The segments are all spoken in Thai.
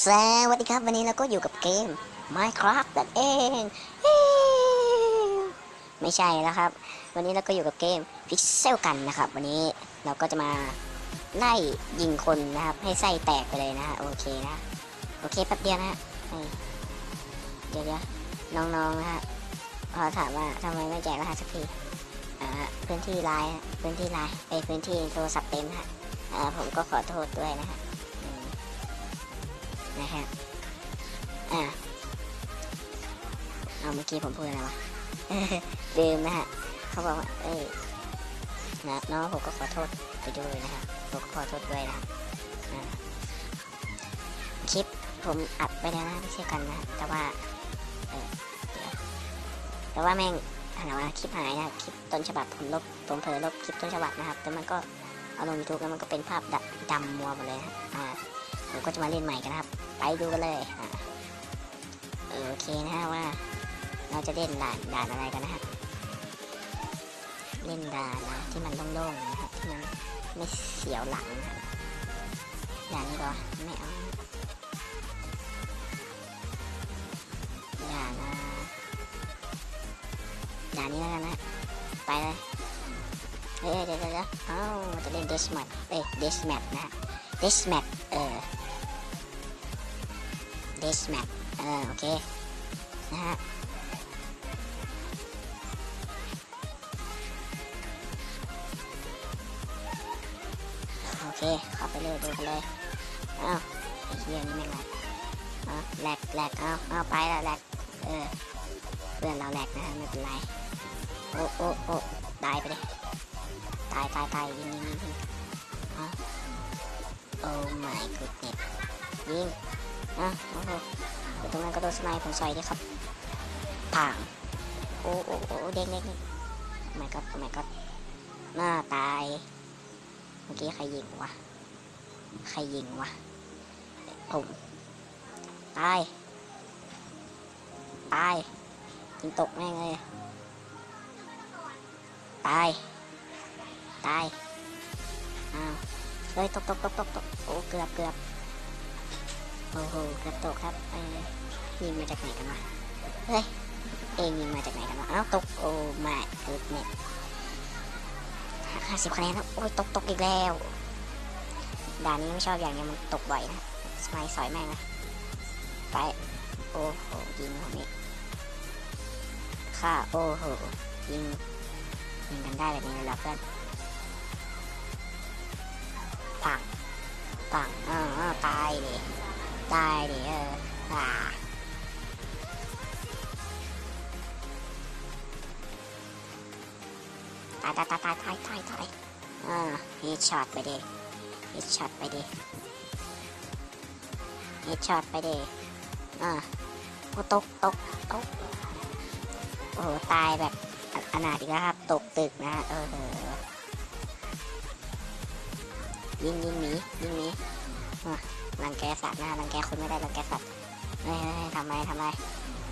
สวัสดีครับวันนี้เราก็อยู่กับเกม Minecraft นั่นเอง ไม่ใช่แล้วครับ วันนี้เราก็อยู่กับเกม Pixel กันนะครับ วันนี้เราก็จะมาไล่ยิงคนนะครับ ให้ไส้แตกไปเลยนะโอเคนะ โอเคแป๊บเดียวนะเดี๋ยวเดี๋ยวน้องๆนะฮะพอถามว่าทำไมไม่แจกรหัสสักทีพื้นที่ไลน์พื้นที่ไลน์ไอยพื้นที่โทรศัพท์เต็มฮะผมก็ขอโทษด้วยนะฮะ นะฮะอ่าเอาเมื่อกี้ผมพูดอะไรวะลืมนะฮะเขาบอกว่าเอ้ยนะน้องผมก็ขอโทษไปด้วยนะฮะผมก็ขอโทษด้วยนะคลิปผมอัดไปแล้วนะไม่ใช่กันนะแต่ว่าเออเดี๋ยวแต่ว่าแม่งอะไรวะคลิปหายนะคลิปต้นฉบับผมลบผมเผลอลบคลิปต้นฉบับนะครับแต่มันก็เอาลงยูทูบแล้วมันก็เป็นภาพดำดำมัวหมดเลยนะอ่า ผมก็จะมาเล่นใหม่กันนะครับ ไปดูกันเลยอเออโอเคนะฮะว่าเราจะเล่นด่านด่านอะไรกันนะฮะเล่นด่านนะที่มันโล่งๆนะฮะที่มันไม่เสียวหลังนะด่านนี้ก็ไม่เอาด่านนะด่านนี้แล้วกันนะไปเลยเอ้ยเดี๋ยวเดี๋ยวเดี๋ยวเอ้าจะเล่น Death Map เอ้ย Death Map นะฮะ Death Map เออ Death Map เออโอเค นะฮะโอเคเข้าไปเลยดูกันเลยอ้าวไอ้เหี้ยนี่แม่งแหลกอ้าวแหลกแหลกอ้าวอ้าวไปแล้วแหลกเออเพื่อนเราแหลกนะฮะไม่เป็นไรโอ้โอ้โอ้ตายไปเลยตายตายตายยิงยิงยิงอ้าโอ้ my goodness ยิง อะโอ้โหตรงนั้นก็โดนสไนป์ผมซอยด้วยครับผ่างโอ้โอ้โอ้เด้งเด้งเด้ง oh my god oh my god หน้าตาย เมื่อกี้ใครยิงวะ ใครยิงวะผมตาย ตายยิงตกแม่งเลย ตาย ตาย อ้าว เฮ้ย ตกตกตกตกตกโอ้ เกือบเกือบ โอ้โหกือบตกครับเอ้ยิงมาจากไหนกันวะเฮ้ยเองยิงมาจากไหนกันวะอ้าตกโอ้ม่เกิดเนี่ยห้าสิบคะแนนแล้วโอ้ยตกตกอีกแล้วด่านนี้ไม่ชอบอย่างเนี้ยมันตกบ่อยนะสไมล์สอยแม่งนะไปโอ้โหยิงผมนี่ฆ่าโอ้โหยิงยิงกันได้แบบนี้เลยเหรอเพื่อนปังปังอ่าตายดิ ตายดิเอออ่าตายตายตายตายตายตายตายอ่าเฮดช็อตไปดิเฮดช็อตไปดิเฮดช็อตไปดิอ่าโอ้ตกตกตกโอ้โหตายแบบอนาถอีกแล้วครับ ตกตึกนะฮะเออยิงยิงหมียิงหมีอะ รังแกสัตว์นะรังแกคนไม่ได้รังแกสัตว์เฮ้ยเฮ้ยเฮ้ยทำไมทำไม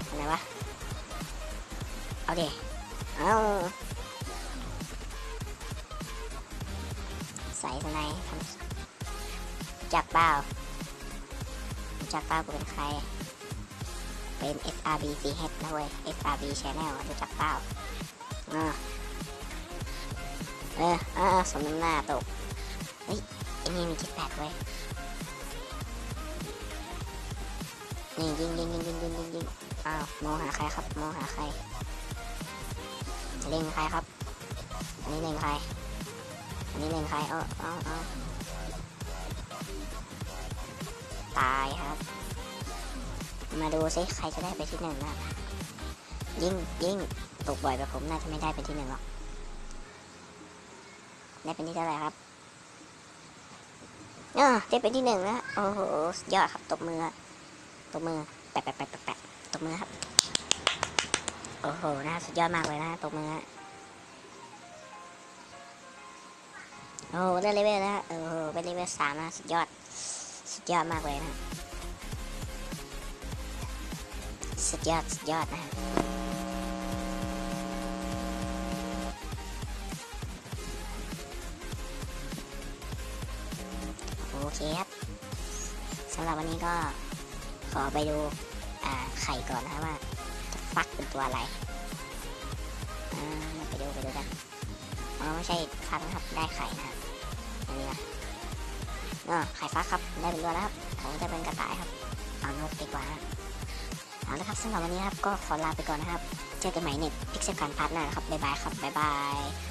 อะไรวะ เอาดิ เอาใส่ทนายทำจักเปล่าจักเปล่ากูเป็นใคร เป็น FRB CH นะเว้ย FRB Channel รู้จักเปล่าเออเออสมน้ำหน้าตกไอ้นี่มีคิดแปดไว้ย นี่ยิงยิงยิงยิงยิงยิงยิงอ้าวมองหาใครครับมองหาใครเล่นใครครับอันนี้เล่นใครอันนี้เล่นใครเออเอาเอาตายครับ มาดูซิใครจะได้ไปที่หนึ่งนะยิงยิงตกบ่อยแบบผมน่าจะไม่ได้เป็นที่หนึ่งหรอกได้เป็นที่เท่าไหร่ครับเออได้เป็นที่หนึ่งแล้วโอ้โหยอดครับตบมือ ตบมือแปะแปะแปะแปะตบมือครับ โอ้โหนะสุดยอดมากเลยนะตบมือโอ้โหได้เลเวลแล้วฮะโอ้โหเป็นเลเวลสามนะสุดยอด สุดยอดมากเลยนะ สุดยอด สุดยอดนะฮะโอเคครับสำหรับวันนี้ก็ ขอไปดูไข่ก่อนนะว่าฟักเป็นตัวอะไรไปดูไปดูกันอ๋อไม่ใช่ฟักนะครับได้ไข่นะครับอันนี้นะอ๋อไข่ฟักครับได้เป็นตัวแล้วครับผมจะเป็นกระต่ายครับเอานกดีกว่าฮะเอาละครับสำหรับวันนี้ครับก็ขอลาไปก่อนนะครับ เจอกันใหม่ในพิกเซลการพาร์ทหน้านะครับบ๊ายบายครับบ๊ายบาย